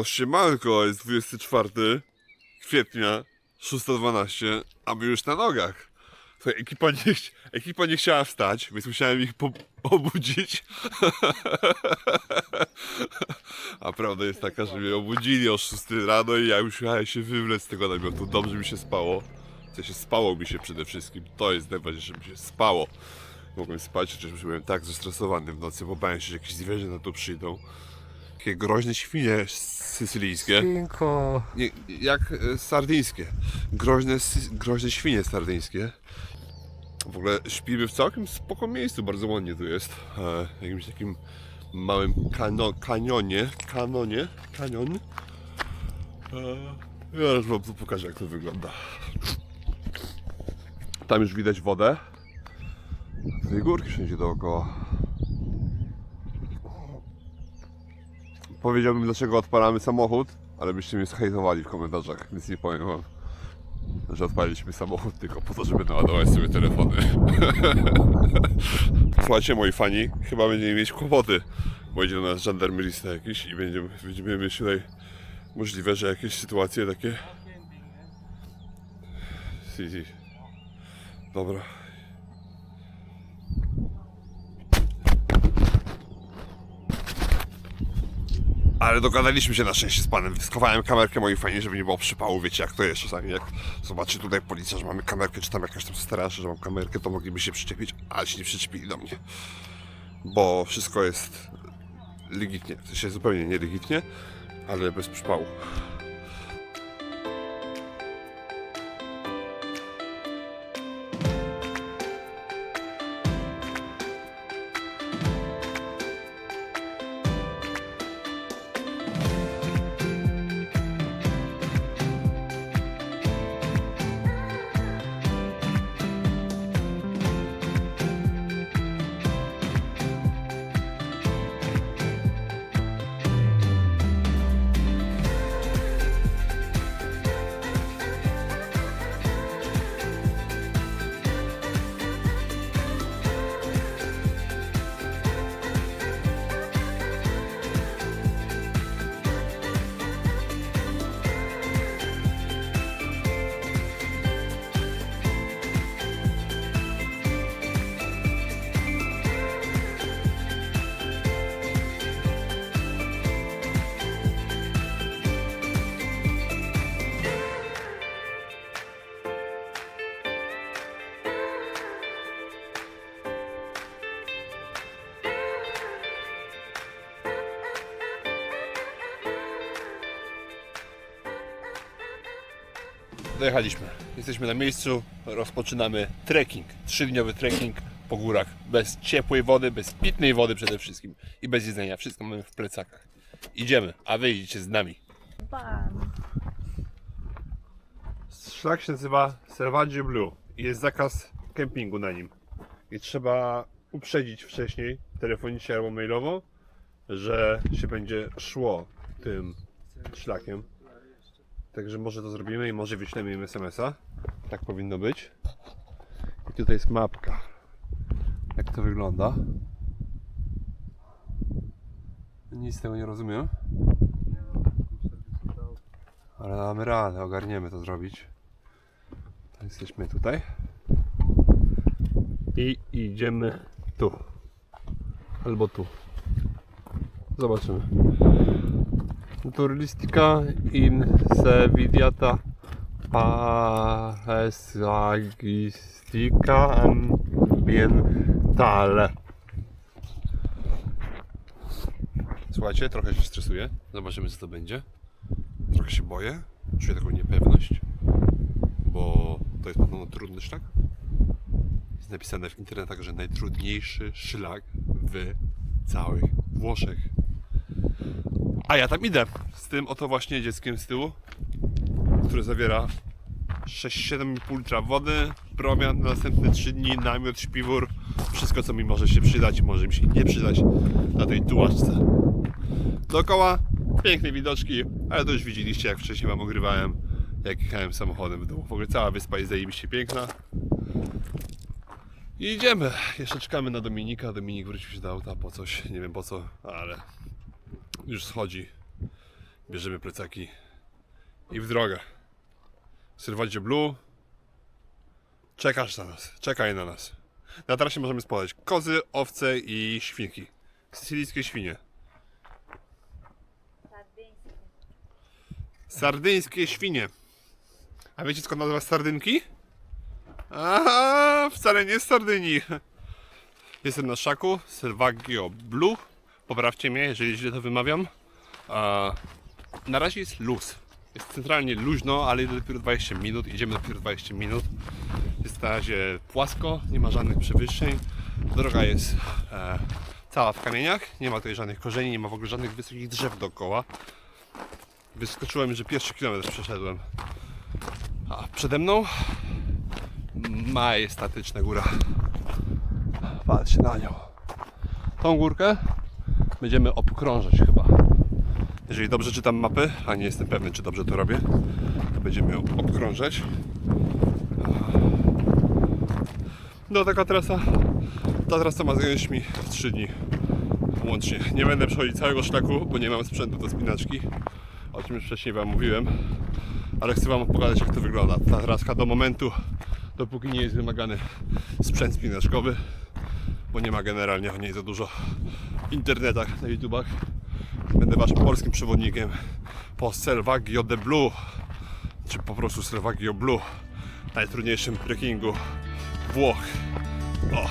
No siemanko, jest 24 kwietnia, 6.12, a my już na nogach. Słuchaj, ekipa nie, ekipa nie chciała wstać, więc musiałem ich obudzić. A prawda jest taka, że mnie obudzili o 6 rano i ja musiałem się wywlec z tego namiotu. Dobrze mi się spało. W sensie spało mi się przede wszystkim. To jest najważniejsze, że mi się spało. Mogłem spać, chociaż byłem tak zestresowany w nocy, bo bałem się, że jakieś zwierzę na to przyjdą. Takie groźne świnie sycylijskie. Świnko. Nie, jak e, sardyńskie. Groźne, groźne świnie sardyńskie. W ogóle śpimy w całkiem spoko miejscu, bardzo ładnie tu jest. E, jakimś takim małym kano, kanionie. Kanonie? Kanion? E, ja już wam pokażę jak to wygląda. Tam już widać wodę. Tutaj górki wszędzie dookoła. Powiedziałbym dlaczego odpalamy samochód, ale byście mnie zhejtowali w komentarzach, więc nie powiem wam, że odpaliliśmy samochód tylko po to, żeby naładować sobie telefony. Słuchajcie, moi fani, chyba będziemy mieć kłopoty, bo idzie do nas żandarmerista jakiś i będziemy, będziemy mieć tutaj możliwe, że jakieś sytuacje takie... Si, si. Dobra. Ale dogadaliśmy się na szczęście z panem. Schowałem kamerkę mojej fajnie, żeby nie było przypału. Wiecie jak to jest czasami. Jak zobaczy tutaj policja, że mamy kamerkę, czy tam jakaś tam straż, że mam kamerkę, to mogliby się przyczepić, ale się nie przyczepili do mnie. Bo wszystko jest legitnie. W sensie zupełnie nielegitnie, ale bez przypału. Dojechaliśmy. Jesteśmy na miejscu, rozpoczynamy trekking. Trzydniowy trekking po górach. Bez ciepłej wody, bez pitnej wody przede wszystkim i bez jedzenia. Wszystko mamy w plecakach. Idziemy, a wy idziecie z nami. Pan. Szlak się nazywa Servaggio Blue i jest zakaz kempingu na nim. I trzeba uprzedzić wcześniej, telefonicznie albo mailowo, że się będzie szło tym szlakiem. Także może to zrobimy i może wyślemy im SMS-a. Tak powinno być. I tutaj jest mapka. Jak to wygląda? Nic tego nie rozumiem. Ale damy radę, ogarniemy to zrobić. Jesteśmy tutaj. I idziemy tu. Albo tu. Zobaczymy. Turistica in Sevidiata Paesaggistica Ambientale. Słuchajcie, trochę się stresuję. Zobaczymy co to będzie. Trochę się boję. Czuję taką niepewność. Bo to jest podobno trudny szlak. Jest napisane w internetach, że najtrudniejszy szlak w całych Włoszech. A ja tam idę z tym oto właśnie dzieckiem z tyłu, które zawiera 6-7,5 litra wody, promian na następne 3 dni, namiot, śpiwór, wszystko co mi może się przydać może mi się nie przydać na tej tułaczce. Dookoła piękne widoczki, ale to już widzieliście jak wcześniej wam ogrywałem, jak jechałem samochodem w dół. W ogóle cała wyspa jest zajebiście piękna. I idziemy. Jeszcze czekamy na Dominika. Dominik wrócił się do auta po coś, nie wiem po co, ale już schodzi. Bierzemy plecaki i w drogę. Sylwadzie Blue. Czekasz na nas. Czekaj na nas. Na trasie możemy spotkać kozy, owce i świnki. Sycylijskie świnie. Sardyńskie. Sardyńskie świnie. A wiecie skąd nazwa sardynki? Aha, wcale nie z Sardynii. Jestem na szaku Selvaggio Blue. Poprawcie mnie, jeżeli źle to wymawiam. Na razie jest luz. Jest centralnie luźno, ale dopiero 20 minut. Idziemy dopiero 20 minut. Jest na razie płasko, nie ma żadnych przewyższeń. Droga jest e, cała w kamieniach. Nie ma tutaj żadnych korzeni, nie ma w ogóle żadnych wysokich drzew dookoła. Wyskoczyłem, że pierwszy kilometr przeszedłem. A przede mną majestatyczna góra. Patrzcie na nią. Tą górkę będziemy obkrążać chyba. Jeżeli dobrze czytam mapy, a nie jestem pewny, czy dobrze to robię, to będziemy ją obkrążać. No taka trasa, ta trasa ma zająć mi 3 dni łącznie. Nie będę przechodzić całego szlaku, bo nie mam sprzętu do spinaczki. O czym już wcześniej Wam mówiłem. Ale chcę Wam pokazać jak to wygląda. Ta traska do momentu, dopóki nie jest wymagany sprzęt spinaczkowy, bo nie ma generalnie o niej za dużo internetach, na YouTubach. Będę Waszym polskim przewodnikiem po Selvaggio de Blue, czy po prostu Selvaggio Blue, najtrudniejszym trekkingu Włoch. O.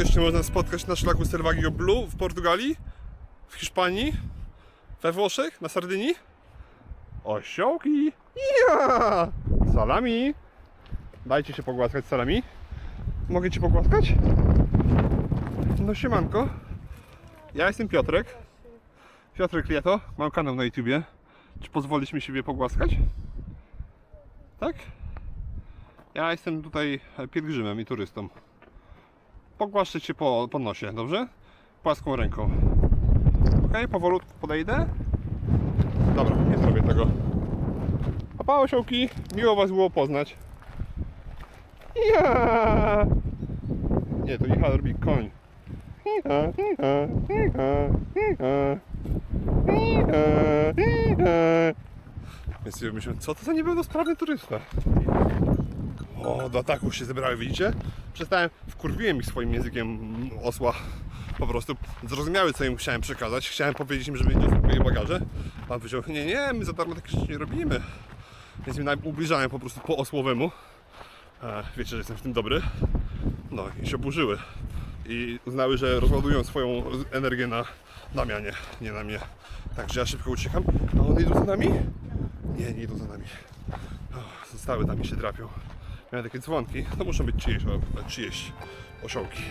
jeszcze można spotkać na szlaku Selvaggio Blue w Portugalii? W Hiszpanii? We Włoszech? Na Sardynii? Osiołki! Ja! Salami! Dajcie się pogłaskać salami. Mogę Cię pogłaskać? No siemanko. Ja jestem Piotrek. Piotrek Lieto. Mam kanał na YouTubie. Czy pozwolisz mi siebie pogłaskać? Tak? Ja jestem tutaj pielgrzymem i turystą pogłaszczę cię po, po nosie, dobrze? Płaską ręką. Ok, powolutku podejdę. Dobra, nie zrobię tego. A pa osiołki, miło was było poznać. Nie, to Michał robi koń. Więc myślę, co to za niepełnosprawny turysta? O, do ataku się zebrały, widzicie? Przestałem, wkurwiłem ich swoim językiem osła. Po prostu zrozumiały, co im chciałem przekazać. Chciałem powiedzieć im, żeby nie moje bagaże. A on powiedział, nie, nie, my za darmo takie rzeczy nie robimy. Więc mi ubliżałem po prostu po osłowemu. E, wiecie, że jestem w tym dobry. No i się oburzyły. i uznały, że rozładują swoją energię na Damianie, nie na mnie. Także ja szybko uciekam. A one idą za nami? Nie, nie idą za nami. O, zostały tam i się drapią. Miałem takie dzwonki, to muszą być czyjeś, czyjeś osiołki.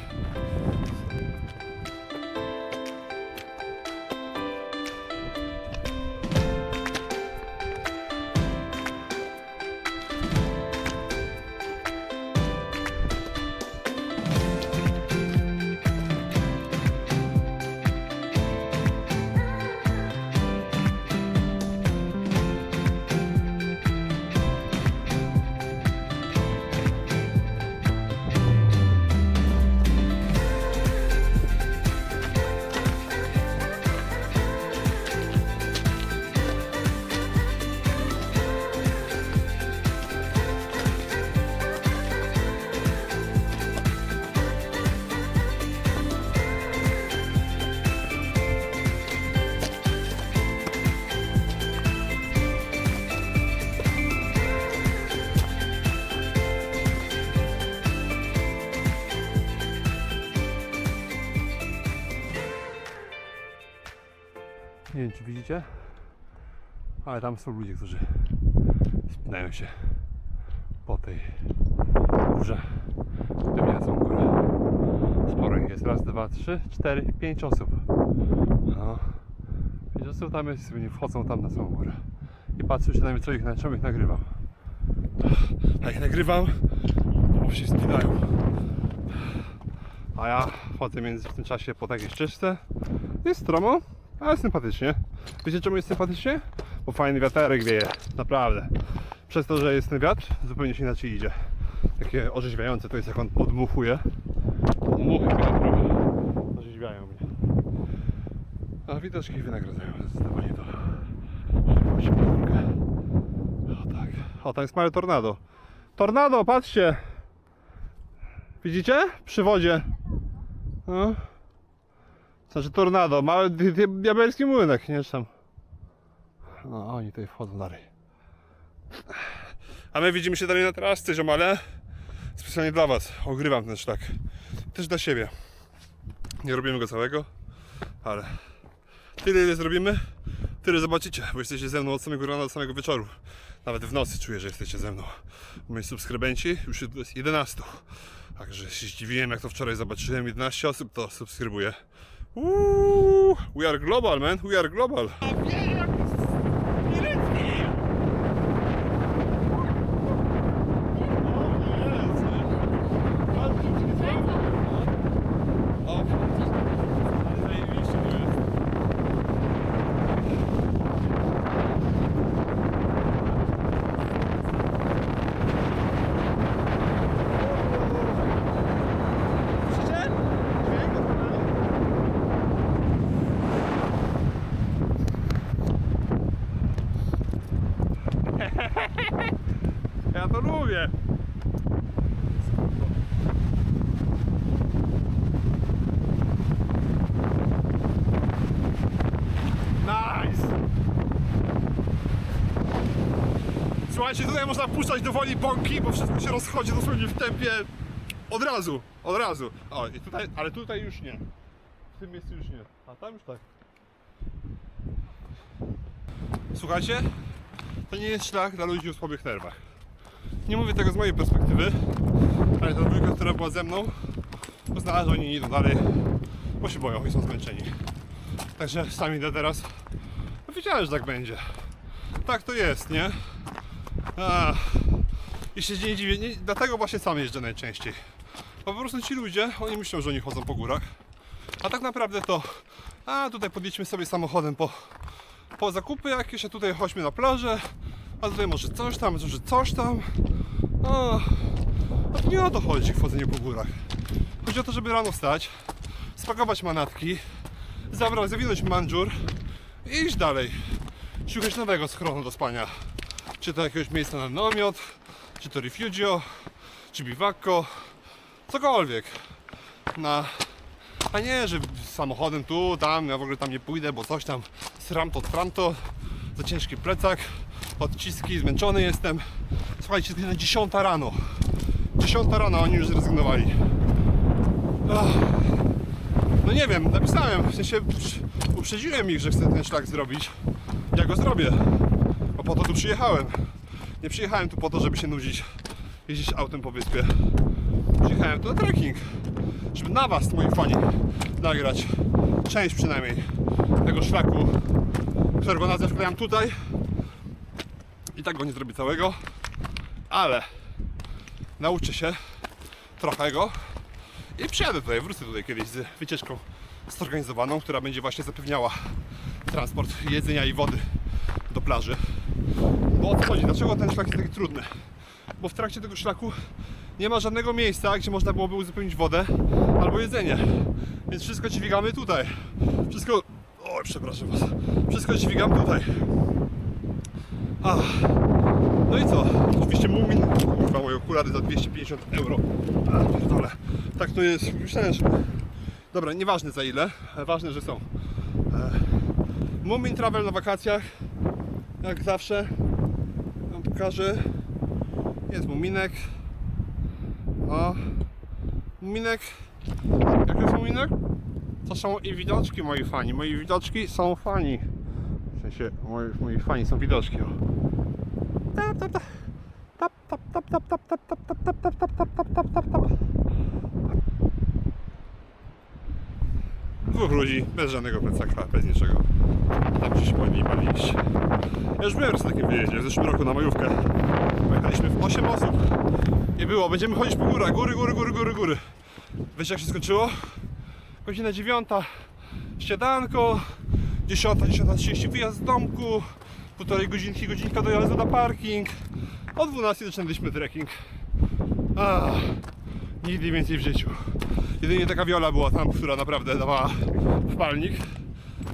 Nie wiem, czy widzicie, ale tam są ludzie, którzy spinają się po tej górze. Całą górę. Sporo ich jest. Raz, dwa, trzy, cztery, pięć osób. No. Pięć osób tam jest, oni wchodzą tam na całą górę. I patrzą się na mnie, co ich, czym ich nagrywam. Jak nagrywam, to się spinają. A ja chodzę między w tym czasie po takiej ścieżce. Jest stromo, ale sympatycznie. Wiecie czemu jest sympatycznie? Bo fajny wiaterek wieje, naprawdę. Przez to, że jest ten wiatr, zupełnie się inaczej idzie. Takie orzeźwiające to jest jak on podmuchuje. Muchy wiatrowe orzeźwiają mnie. A widoczki wynagradzają zdecydowanie to. O tak. O, tam jest małe tornado. Tornado, patrzcie! Widzicie? Przy wodzie. No. Znaczy tornado, mały di- di- diabelski młynek, nie tam. No, oni tutaj wchodzą dalej. A my widzimy się dalej na terasce, ziomale. Specjalnie dla was. Ogrywam ten szlak. Też dla siebie. Nie robimy go całego, ale tyle ile zrobimy, tyle zobaczycie, bo jesteście ze mną od samego rana do samego wieczoru. Nawet w nocy czuję, że jesteście ze mną. Moi subskrybenci już jest 11. Także się zdziwiłem, jak to wczoraj zobaczyłem. 11 osób to subskrybuje. Uuu, we are global, man. We are global. Ja to lubię. Nice! Słuchajcie, tutaj można puszczać do woli bąki, bo wszystko się rozchodzi dosłownie w tempie od razu, od razu. O, i tutaj, ale tutaj już nie. W tym miejscu już nie. A tam już tak. Słuchajcie, to nie jest szlak dla ludzi o słabych nerwach. Nie mówię tego z mojej perspektywy, ale ta dwójka, która była ze mną, uznała, że oni nie idą dalej, bo się boją i są zmęczeni. Także sami idę teraz. No wiedziałem, że tak będzie. Tak to jest, nie? A, I się nie dziwię, nie, dlatego właśnie sam jeżdżę najczęściej. Bo po prostu ci ludzie, oni myślą, że oni chodzą po górach, a tak naprawdę to, a tutaj podjedźmy sobie samochodem po, po zakupy jakieś, a tutaj chodźmy na plażę, a tutaj może coś tam, może coś tam. O, a to nie o to chodzi w chodzeniu po górach. Chodzi o to, żeby rano wstać, spakować manatki, zabrać, zawinąć mandżur i iść dalej. Szukać nowego schronu do spania. Czy to jakiegoś miejsca na namiot, czy to refugio, czy biwakko, cokolwiek. Na a nie, że samochodem tu, tam, ja w ogóle tam nie pójdę, bo coś tam sram to, tram to, za ciężki plecak, odciski, zmęczony jestem. Słuchajcie, to jest 10 rano. 10 rano, oni już zrezygnowali. No nie wiem, napisałem, w sensie uprzedziłem ich, że chcę ten szlak zrobić. Ja go zrobię, po to tu przyjechałem. Nie przyjechałem tu po to, żeby się nudzić, jeździć autem po wyspie. Przyjechałem tu na trekking, żeby na was, moi fani, nagrać część przynajmniej tego szlaku, którego nazwę wklejam tutaj. I tak go nie zrobię całego, ale nauczę się trochę go i przyjadę tutaj, wrócę tutaj kiedyś z wycieczką zorganizowaną, która będzie właśnie zapewniała transport jedzenia i wody do plaży. Bo o co chodzi? Dlaczego ten szlak jest taki trudny? Bo w trakcie tego szlaku nie ma żadnego miejsca, gdzie można byłoby uzupełnić wodę albo jedzenie. Więc wszystko dźwigamy tutaj. Wszystko... Oj, przepraszam was. Wszystko dźwigam tutaj. Ach. No i co? Oczywiście Mumin, kurwa moje okulary za 250 euro. A. Tak to jest, myślałem, że... Dobra, nieważne za ile, ważne, że są. E, Mumin Travel na wakacjach, jak zawsze. Pokażę. Jest Muminek. O. Muminek. Jak jest Muminek? To są i widoczki moi fani. Moi widoczki są fani. W sensie, moi, moi fani są widoczki. O. Tap, tap, tap. Tap, tap, tap, tap, tap, tap, tap, tap, tap, tap, tap, tap, tap, tap, tap. Dwóch ludzi, bez żadnego plecaka, bez niczego. Tam gdzieś powinni iść. Ja już byłem raz na takim wyjeździe, w zeszłym roku na majówkę. Pojechaliśmy w 8 osób. Nie było, będziemy chodzić po górach, góry, góry, góry, góry, góry. Wiecie jak się skończyło? Godzina dziewiąta, śniadanko, 10, 10.30 wyjazd z domku, półtorej godzinki, godzinka dojazdu na parking. O 12 zaczynaliśmy trekking. Ach, nigdy więcej w życiu. Jedynie taka Wiola była tam, która naprawdę dawała wpalnik.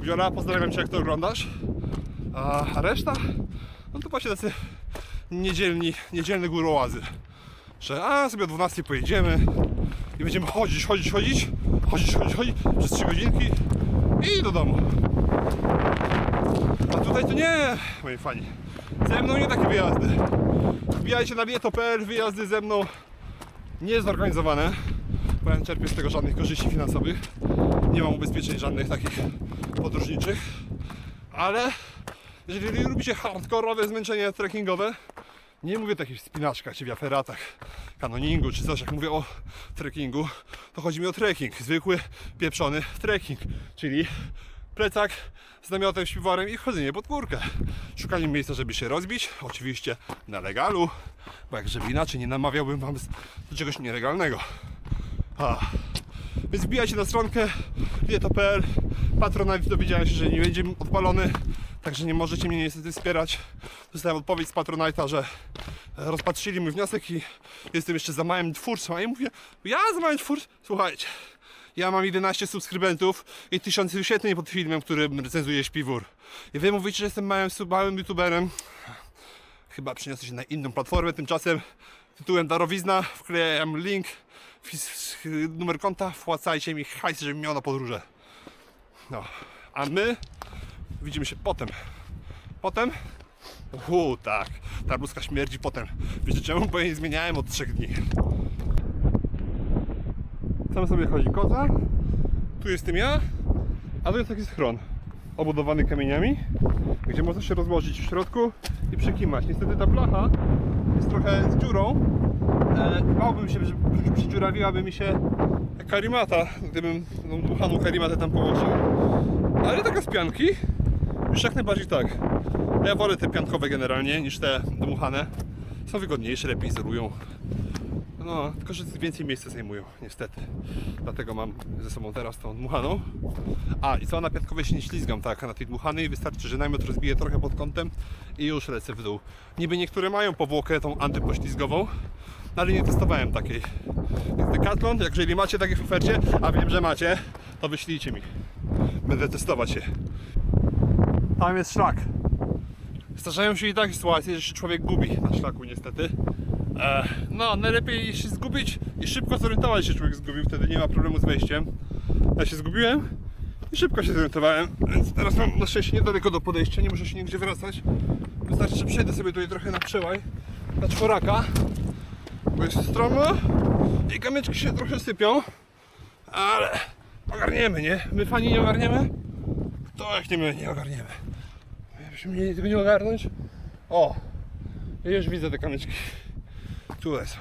Wiola, pozdrawiam Cię, jak to oglądasz. A reszta? No to właśnie tacy niedzielni, niedzielne górołazy. Że a sobie o 12 pojedziemy i będziemy chodzić, chodzić, chodzić, chodzić, chodzić, chodzić przez 3 godzinki i do domu. A tutaj to nie, moi fani. Ze mną nie takie wyjazdy. Wbijajcie na lieto.pl, wyjazdy ze mną niezorganizowane, bo ja nie czerpię z tego żadnych korzyści finansowych. Nie mam ubezpieczeń żadnych takich podróżniczych. Ale jeżeli lubicie hardkorowe zmęczenie trekkingowe, nie mówię o takich spinaczkach czy wiaferatach, kanoningu czy coś, jak mówię o trekkingu, to chodzi mi o trekking, zwykły, pieprzony trekking, czyli plecak z namiotem, śpiworem i chodzenie pod górkę. Szukanie miejsca, żeby się rozbić, oczywiście na legalu, bo jak żeby inaczej nie namawiałbym wam do czegoś nielegalnego. A. Więc wbijajcie na stronkę lieto.pl Patronite dowiedziałem się, że nie będzie odpalony Także nie możecie mnie niestety wspierać Dostałem odpowiedź z Patronite'a, że rozpatrzyli mój wniosek i jestem jeszcze za małym twórcą A ja mówię, ja za małym twórcą? Słuchajcie ja mam 11 subskrybentów i 1000 wyświetleń pod filmem, którym recenzuję śpiwór. I wy mówicie, że jestem małym, małym youtuberem. Chyba przeniosę się na inną platformę. Tymczasem tytułem Darowizna wklejam link, numer konta, wpłacajcie mi hajs, żebym miał na podróże. No, a my widzimy się potem. Potem? Uuu, tak, ta bluzka śmierdzi potem. Wiecie czemu? Bo jej zmieniałem od 3 dni. Tam sobie chodzi koza, tu jestem ja, a tu jest taki schron obudowany kamieniami, gdzie można się rozłożyć w środku i przekimać. Niestety ta blacha jest trochę z dziurą. E, bałbym się, że przy- przydziurawiłaby mi się karimata, gdybym tą dmuchaną karimatę tam położył. Ale taka z pianki, już jak najbardziej tak. Ja wolę te piankowe generalnie niż te dmuchane. Są wygodniejsze, lepiej izolują. No, tylko że więcej miejsca zajmują, niestety. Dlatego mam ze sobą teraz tą dmuchaną. A, i co na piatkowej się nie ślizgam, tak, na tej dmuchanej wystarczy, że namiot rozbiję trochę pod kątem i już lecę w dół. Niby niektóre mają powłokę tą antypoślizgową, ale nie testowałem takiej. Więc Decathlon, jak jeżeli macie takie w ofercie, a wiem, że macie, to wyślijcie mi. Będę testować je. Tam jest szlak. Zdarzają się i takie sytuacje, że się człowiek gubi na szlaku niestety. E, no, najlepiej się zgubić i szybko zorientować się człowiek zgubił, wtedy nie ma problemu z wejściem. Ja się zgubiłem i szybko się zorientowałem, więc teraz mam na szczęście niedaleko do podejścia, nie muszę się nigdzie wracać. Wystarczy, że przejdę sobie tutaj trochę na przełaj, na czworaka, bo jest stromo i kamyczki się trochę sypią. Ale ogarniemy, nie? My fani nie ogarniemy? To jak nie my nie ogarniemy. Byśmy mieli tego nie ogarnąć? O! Ja już widzę te kamyczki. Tutaj są.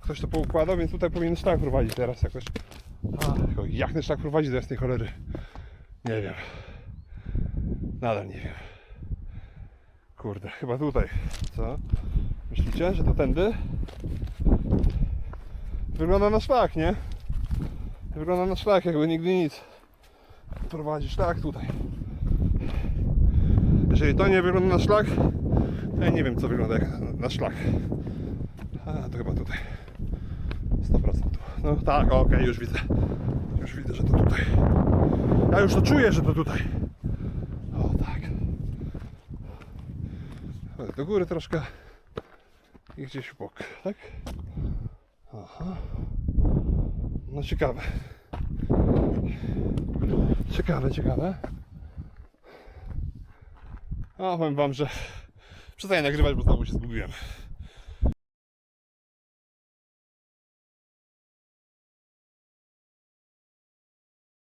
Ktoś to poukładał, więc tutaj powinien szlak prowadzić teraz jakoś. A, jak ten szlak prowadzi do jasnej cholery? Nie wiem. Nadal nie wiem. Kurde, chyba tutaj. Co? Myślicie, że to tędy? Wygląda na szlak, nie? Wygląda na szlak, jakby nigdy nic. Prowadzi szlak tutaj. Jeżeli to nie wygląda na szlak, to ja nie wiem co wygląda jak na- szlak. A, to chyba tutaj. 100% tu. No tak, okej, już widzę. Już widzę, że to tutaj. Ja już to czuję, że to tutaj. O tak. Do góry troszkę i gdzieś w bok, tak? Aha. No ciekawe. Ciekawe, ciekawe. A powiem wam, że przestaję nagrywać, bo znowu się zgubiłem.